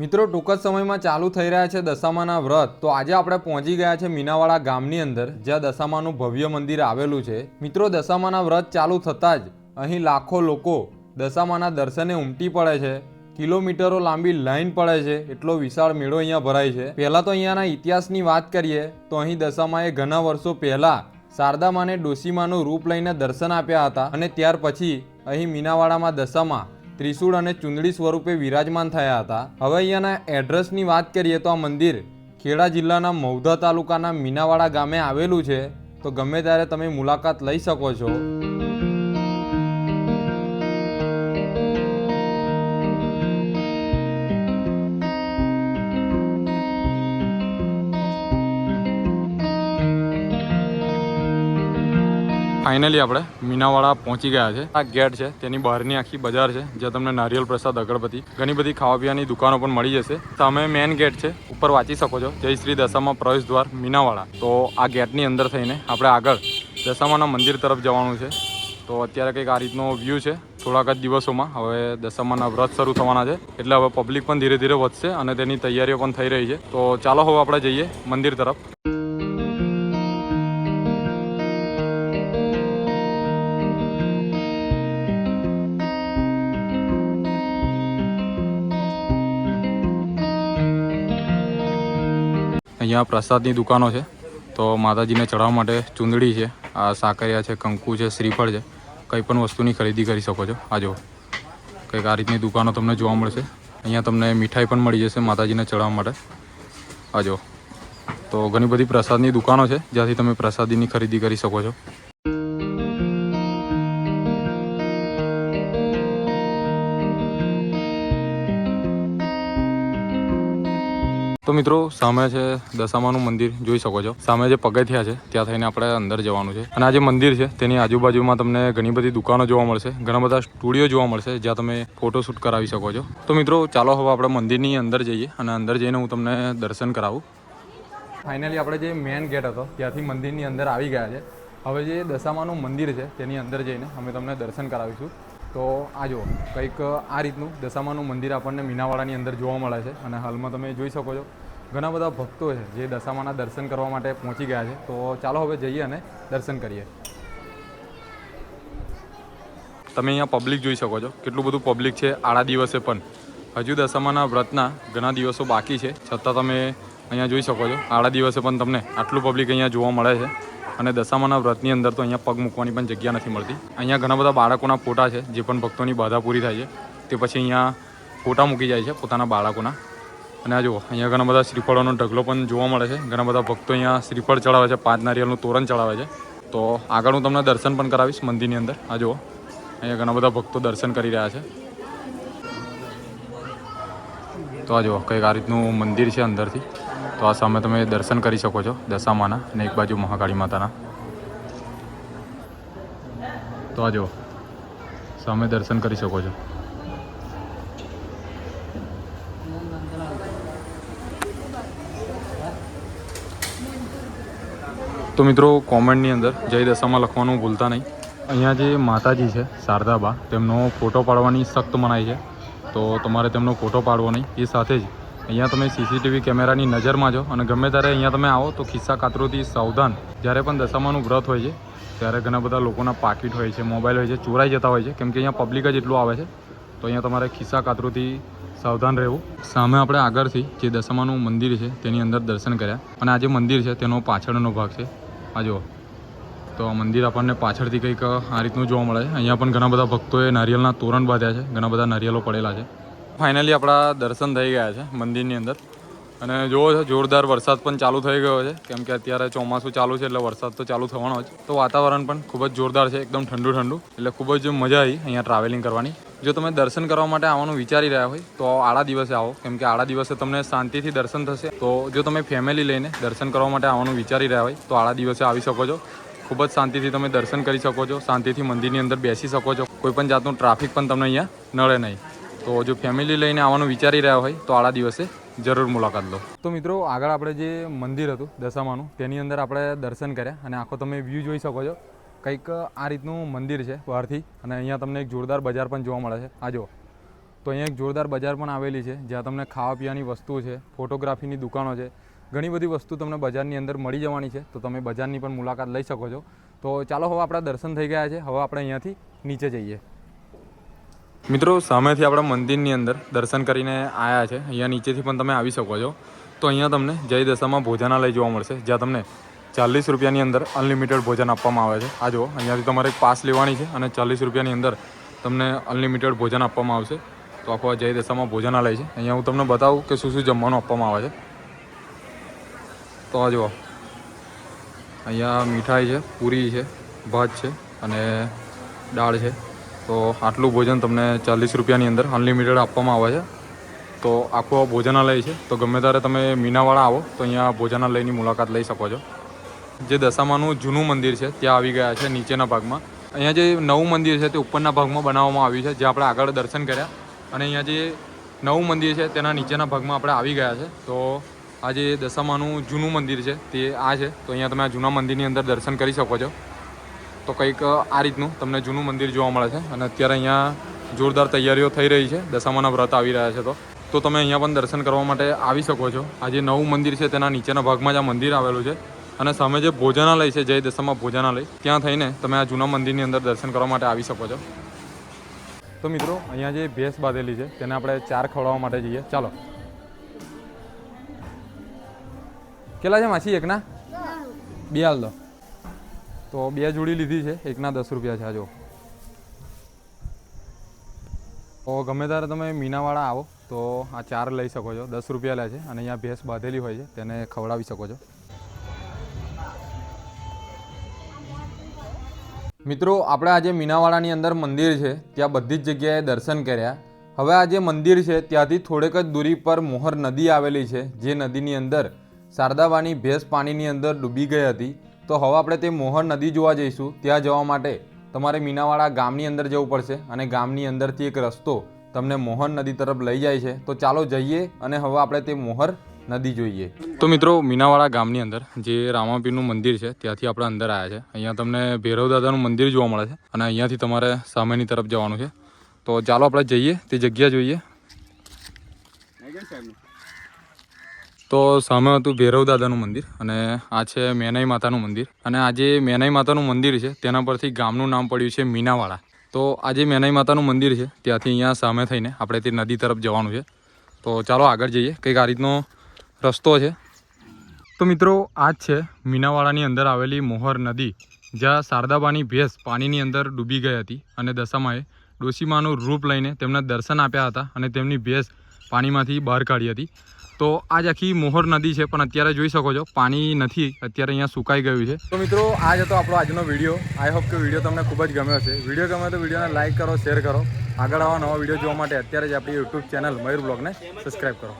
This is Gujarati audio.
મિત્રો, ટૂંક જ સમયમાં ચાલુ થઈ રહ્યા છે દશામાના વ્રત. તો આજે આપણે પહોંચી ગયા છે મીનાવાડા ગામની અંદર, જ્યાં દશામાનું ભવ્ય મંદિર આવેલું છે. મિત્રો, દશામાના વ્રત ચાલુ થતાં જ અહીં લાખો લોકો દશામાના દર્શને ઉમટી પડે છે. કિલોમીટરો લાંબી લાઈન પડે છે. એટલો વિશાળ મેળો અહીંયા ભરાય છે. પહેલાં તો અહીંયાના ઇતિહાસની વાત કરીએ, તો અહીં દશામાએ ઘણા વર્ષો પહેલાં શારદામાને ડોસીમાનું રૂપ લઈને દર્શન આપ્યા હતા અને ત્યાર પછી અહીં મીનાવાડામાં દશામાં ત્રિશૂળ અને ચુંદડી સ્વરૂપે વિરાજમાન થયા હતા. હવે અહીંયાના એડ્રેસની વાત કરીએ તો આ મંદિર ખેડા જિલ્લાના મૌધા તાલુકાના મીનાવાડા ગામે આવેલું છે. તો ગમે ત્યારે તમે મુલાકાત લઈ શકો છો. ફાઇનલી આપણે મીનાવાડા પહોંચી ગયા છે. આ ગેટ છે, તેની બહારની આખી બજાર છે, જ્યાં તમને નારિયેલ પ્રસાદ, અગરબત્તી, ઘણી બધી ખાવા પીવાની દુકાનો પણ મળી જશે. તમે મેઇન ગેટ છે, ઉપર વાંચી શકો છો, જય શ્રી દશામાં પ્રવેશ દ્વાર, મીનાવાડા. તો આ ગેટની અંદર થઈને આપણે આગળ દશામાના મંદિર તરફ જવાનું છે. તો અત્યારે કંઈક આ રીતનો વ્યૂ છે, થોડાક જ દિવસોમાં. હવે દશામાના વ્રત શરૂ થવાના છે, એટલે હવે પબ્લિક પણ ધીરે ધીરે વધશે અને તેની તૈયારીઓ પણ થઈ રહી છે. તો ચાલો હવે આપણે જઈએ મંદિર તરફ. અહીંયા પ્રસાદની દુકાનો છે. તો માતાજીને ચડાવવા માટે ચૂંદડી છે, આ સાકરિયા છે, કંકુ છે, શ્રીફળ છે, કંઈ પણ વસ્તુની ખરીદી કરી શકો છો. આ જુઓ. કંઈક આ રીતની દુકાનો તમને જોવા મળશે. અહીંયા તમને મીઠાઈ પણ મળી જશે માતાજીને ચડાવવા માટે. આ જુઓ. તો ઘણી બધી પ્રસાદની દુકાનો છે, જ્યાંથી તમે પ્રસાદીની ખરીદી કરી શકો છો. તો મિત્રો, સામે છે દશામાનું મંદિર, જોઈ શકો છો. સામે જે પગથિયા છે, ત્યાં થઈને આપણે અંદર જવાનું છે. અને આ જે મંદિર છે, તેની આજુબાજુમાં તમને ઘણી બધી દુકાનો જોવા મળશે. ઘણા બધા સ્ટુડિયો જોવા મળશે, જ્યાં તમે ફોટોશૂટ કરાવી શકો છો. તો મિત્રો, ચાલો હવે આપણે મંદિરની અંદર જઈએ અને અંદર જઈને હું તમને દર્શન કરાવું. ફાઇનલી આપણે જે મેન ગેટ હતો, ત્યાંથી મંદિરની અંદર આવી ગયા છે. હવે જે દશામાનું મંદિર છે, તેની અંદર જઈને અમે તમને દર્શન કરાવીશું. તો આ જુઓ, કંઈક આ રીતનું દશામાનું મંદિર આપણને મીનાવાડાની અંદર જોવા મળે છે અને હાલમાં તમે જોઈ શકો છો, ઘણા બધા ભક્તો છે જે દશામાના દર્શન કરવા માટે પહોંચી ગયા છે. તો ચાલો હવે જઈએ અને દર્શન કરીએ. તમે અહીંયા પબ્લિક જોઈ શકો છો, કેટલું બધું પબ્લિક છે આડા દિવસે પણ. હજુ દશામાના વ્રતના ઘણા દિવસો બાકી છે, છતાં તમે અહીંયા જોઈ શકો છો, આડા દિવસે પણ તમને આટલું પબ્લિક અહીંયા જોવા મળે છે. અને દશામાના વ્રતની અંદર તો અહીંયા પગ મૂકવાની પણ જગ્યા નથી મળતી. અહીંયા ઘણા બધા બાળકોના ફોટા છે, જે પણ ભક્તોની બાધા પૂરી થાય છે. તે પછી અહીંયા ફોટા મૂકી જાય છે પોતાના બાળકોના. અને આ જુઓ, અહીંયા ઘણા બધા શ્રીફળોનો ઢગલો પણ જોવા મળે છે. ઘણા બધા ભક્તો અહીંયા શ્રીફળ ચડાવે છે, પાંચ નારિયેળનું તોરણ ચડાવે છે. તો આગળ હું તમને દર્શન પણ કરાવીશ મંદિરની અંદર. આ જુઓ, અહીંયા ઘણા બધા ભક્તો દર્શન કરી રહ્યા છે. તો આ જુઓ, કંઈક આ રીતનું મંદિર છે અંદરથી. તો આ સામે તમે દર્શન કરી શકો છો, દશામાના અને એક બાજુ મહાકાળી માતાના. તો આ જુઓ, સામે દર્શન કરી શકો છો. તો મિત્રો, કોમેન્ટની અંદર જય દશામાં લખવાનું ભૂલતા નહીં. અહીંયા જે માતાજી છે, શારદાબા, તેમનો ફોટો પાડવાની સખ્ત મનાઈ છે. તો તમારે તેમનો ફોટો પાડવો નહીં, એ સાથે જ અહીંયા તમે સીસીટીવી કેમેરાની નજરમાં છો અને ગમે ત્યારે અહીંયા તમે આવો તો ખિસ્સા કાતરોથી સાવધાન. જ્યારે પણ દશામાનું વ્રત હોય છે, ત્યારે ઘણા બધા લોકોના પાકીટ હોય છે, મોબાઈલ હોય છે, ચોરાઈ જતા હોય છે. કેમ કે અહીંયા પબ્લિક જ એટલું આવે છે. તો અહીંયા તમારે ખિસ્સા કાતરોથી સાવધાન રહેવું. સામે આપણે આગળથી જે દશામાનું મંદિર છે, તેની અંદર દર્શન કર્યા. અને આ જે મંદિર છે, તેનો પાછળનો ભાગ છે. આ જુઓ. તો આ મંદિર આપણને પાછળથી કંઈક આ રીતનું જોવા મળે છે. અહીંયા પણ ઘણા બધા ભક્તોએ નારિયેળના તોરણ બાંધ્યા છે. ઘણા બધા નારિયેલો પડેલા છે. ફાઇનલી આપણા દર્શન થઈ ગયા છે મંદિરની અંદર. અને જુઓ છો, જોરદાર વરસાદ પણ ચાલુ થઈ ગયો છે. કેમ કે અત્યારે ચોમાસું ચાલુ છે એટલે વરસાદ તો ચાલુ થવાનો જ. તો વાતાવરણ પણ ખૂબ જ જોરદાર છે, એકદમ ઠંડુ ઠંડુ. એટલે ખૂબ જ મજા આવી અહીંયા ટ્રાવેલિંગ કરવાની. જો તમે દર્શન કરવા માટે આવવાનું વિચારી રહ્યા હોય, તો આડા દિવસે આવો. કેમ કે આડા દિવસે તમને શાંતિથી દર્શન થશે. તો જો તમે ફેમિલી લઈને દર્શન કરવા માટે આવવાનું વિચારી રહ્યા હોય, તો આડા દિવસે આવી શકો છો. ખૂબ જ શાંતિથી તમે દર્શન કરી શકો છો. શાંતિથી મંદિરની અંદર બેસી શકો છો. કોઈ પણ જાતનું ટ્રાફિક પણ તમને અહીંયા નડે નહીં. તો જો ફેમિલી લઈને આવવાનું વિચારી રહ્યા હોય તો આડા દિવસે જરૂર મુલાકાત લો. તો મિત્રો, આગળ આપણે જે મંદિર હતું, દશામાનું, તેની અંદર આપણે દર્શન કર્યા અને આખો તમે વ્યૂ જોઈ શકો છો. કંઈક આ રીતનું મંદિર છે બહારથી અને અહીંયા તમને એક જોરદાર બજાર પણ જોવા મળે છે. આ જો તો અહીંયા એક જોરદાર બજાર પણ આવેલી છે, જ્યાં તમને ખાવા પીવાની વસ્તુ છે ફોટોગ્રાફીની દુકાનો છે, ઘણી બધી વસ્તુ તમને બજારની અંદર મળી જવાની છે. તો તમે બજારની પણ મુલાકાત લઈ શકો છો. તો ચાલો, હવે આપણા દર્શન થઈ ગયા છે. હવે આપણે અહીંયાથી નીચે જઈએ. મિત્રો, સામેથી આપણા મંદિરની અંદર દર્શન કરીને આવ્યા છે. અહીંયા નીચેથી પણ તમે આવી શકો છો. તો અહીંયા તમને જય દશામાં ભોજનાલય જોવા મળશે, જ્યાં તમને ચાલીસ રૂપિયાની અંદર અનલિમિટેડ ભોજન આપવામાં આવે છે. આ જુઓ, અહીંયાથી તમારે પાસ લેવાની છે અને ચાલીસ રૂપિયાની અંદર તમને અનલિમિટેડ ભોજન આપવામાં આવશે. તો આખો જય દશામાં ભોજનાલય છે. અહીંયા હું તમને બતાવું કે શું શું જમવાનું આપવામાં આવે છે. તો આ જુઓ, અહીંયા મીઠાઈ છે, પૂરી છે, ભાત છે અને દાળ છે. તો આટલું ભોજન તમને ચાલીસ રૂપિયાની અંદર અનલિમિટેડ આપવામાં આવે છે. તો આખું ભોજનાલય છે. તો ગમે ત્યારે તમે મીનાવાળા આવો, તો અહીંયા ભોજનાલયની મુલાકાત લઈ શકો છો. જે દશામાનું જૂનું મંદિર છે, ત્યાં આવી ગયા છે નીચેના ભાગમાં. અહીંયા જે નવું મંદિર છે, તે ઉપરના ભાગમાં બનાવવામાં આવ્યું છે, જે આપણે આગળ દર્શન કર્યા. અને અહીંયા જે નવું મંદિર છે, તેના નીચેના ભાગમાં આપણે આવી ગયા છે. તો આ જે દશામાનું જૂનું મંદિર છે, તે આ છે. તો અહીંયા તમે આ જૂના મંદિરની અંદર દર્શન કરી શકો છો. તો કંઈક આ રીતનું તમને જૂનું મંદિર જોવા મળે છે. અને અત્યારે અહીંયા જોરદાર તૈયારીઓ થઈ રહી છે. દશામાના વ્રત આવી રહ્યા છે તો. તો તમે અહીંયા પણ દર્શન કરવા માટે આવી શકો છો. આ જે નવું મંદિર છે તેના નીચેના ભાગમાં જ આ મંદિર આવેલું છે. અને સામે જે ભોજનાલય છે જય દશામાં ભોજનાલય ત્યાં થઈને તમે આ જૂના મંદિરની અંદર દર્શન કરવા માટે આવી શકો છો. તો મિત્રો અહીંયા જે ભેંસ બાંધેલી છે તેને આપણે ચાર ખવડાવવા માટે જઈએ. ચાલો. કેટલા છે માછી એકના? બે હાલ દો. તો બે જોડી લીધી છે, એકના દસ રૂપિયા છે તો ગમે ત્યારે તમે મીનાવાળા આવો, તો આ ચાર લઈ શકો છો. દસ રૂપિયા લે છે અને અહીંયા ભેંસ બાંધેલી હોય છે, તેને ખવડાવી શકો છો. મિત્રો, આપણે આજે મીનાવાડાની અંદર મંદિર છે, ત્યાં બધી જ જગ્યાએ દર્શન કર્યા. હવે આ જે મંદિર છે, ત્યાંથી થોડેક જ દૂરી પર મોહર નદી આવેલી છે, જે નદીની અંદર શારદાવાની ભેંસ પાણીની અંદર ડૂબી ગઈ હતી. તો હવે આપણે તે મોહર નદી જોવા જઈશું. ત્યાં જવા માટે તમારે મીનાવાડા ગામની અંદર જવું પડશે અને ગામની અંદરથી એક રસ્તો તમને મોહર નદી તરફ લઈ જાય છે. તો ચાલો જઈએ અને હવે આપણે તે મોહર નદી જોઈએ. તો મિત્રો, મીનાવાડા ગામની અંદર જે રામાપીરનું મંદિર છે, ત્યાંથી આપણે અંદર આવ્યા છે. અહીંયા તમને ભૈરવ દાદાનું મંદિર જોવા મળે છે અને અહીંયાથી તમારે સામેની તરફ જવાનું છે. તો ચાલો આપણે જઈએ, તે જગ્યા જોઈએ. તો સામે હતું ભૈરવ દાદાનું મંદિર અને આ છે મેનાઈ માતાનું મંદિર. અને આ જે મેનાઈ માતાનું મંદિર છે, તેના પરથી ગામનું નામ પડ્યું છે મીનાવાળા. તો આ જે મેનાઈ માતાનું મંદિર છે, ત્યાંથી અહીંયા સામે થઈને આપણે તે નદી તરફ જવાનું છે. તો ચાલો આગળ જઈએ, કંઈક આ રીતનો રસ્તો છે. તો મિત્રો, આ જ છે મીનાવાડાની અંદર આવેલી મોહર નદી, જ્યાં શારદાબાની ભેંસ પાણીની અંદર ડૂબી ગઈ હતી અને દશામાએ ડોશીમાનું રૂપ લઈને તેમને દર્શન આપ્યા હતા અને તેમની ભેંસ પાણીમાંથી બહાર કાઢી હતી. તો આજ આખી મોહર નદી છે, પણ અત્યારે જોઈ શકો છો, પાણી નથી. અત્યારે અહીંયા સુકાઈ ગયું છે. તો મિત્રો, આ જ હતો આપણો આજનો વીડિયો. આઈ હોપ કે વીડિયો તમને ખૂબ જ ગમ્યો હશે. વીડિયો ગમે તો વિડીયોને લાઇક કરો શેર કરો. આગળ આવા નવા વીડિયો જોવા માટે અત્યારે જ આપણી યુટ્યુબ ચેનલ મયુર બ્લોગને સબસ્ક્રાઈબ કરો.